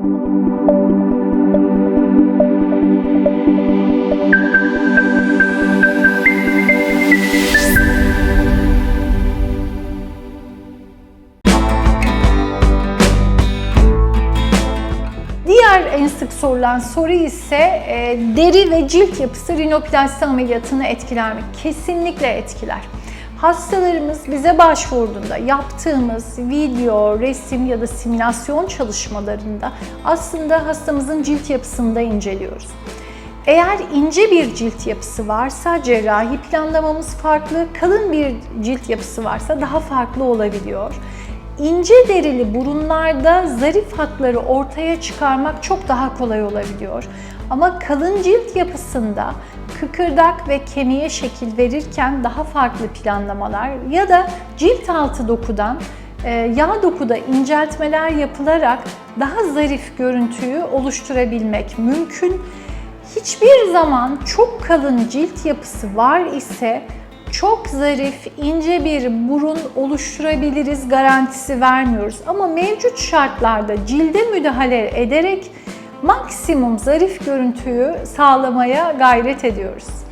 En sık sorulan soru ise e, deri ve cilt yapısı rinoplasti ameliyatını etkiler mi? Kesinlikle etkiler. Hastalarımız bize başvurduğunda yaptığımız video, resim ya da simülasyon çalışmalarında aslında hastamızın cilt yapısını da inceliyoruz. Eğer ince bir cilt yapısı varsa cerrahi planlamamız farklı, kalın bir cilt yapısı varsa daha farklı olabiliyor. İnce derili burunlarda zarif hatları ortaya çıkarmak çok daha kolay olabiliyor. Ama kalın cilt yapısında kıkırdak ve kemiğe şekil verirken daha farklı planlamalar ya da cilt altı dokudan e, yağ dokuda inceltmeler yapılarak daha zarif görüntüyü oluşturabilmek mümkün. Hiçbir zaman çok kalın cilt yapısı var ise çok zarif, ince bir burun oluşturabiliriz garantisi vermiyoruz. Ama mevcut şartlarda cilde müdahale ederek maksimum zarif görüntüyü sağlamaya gayret ediyoruz.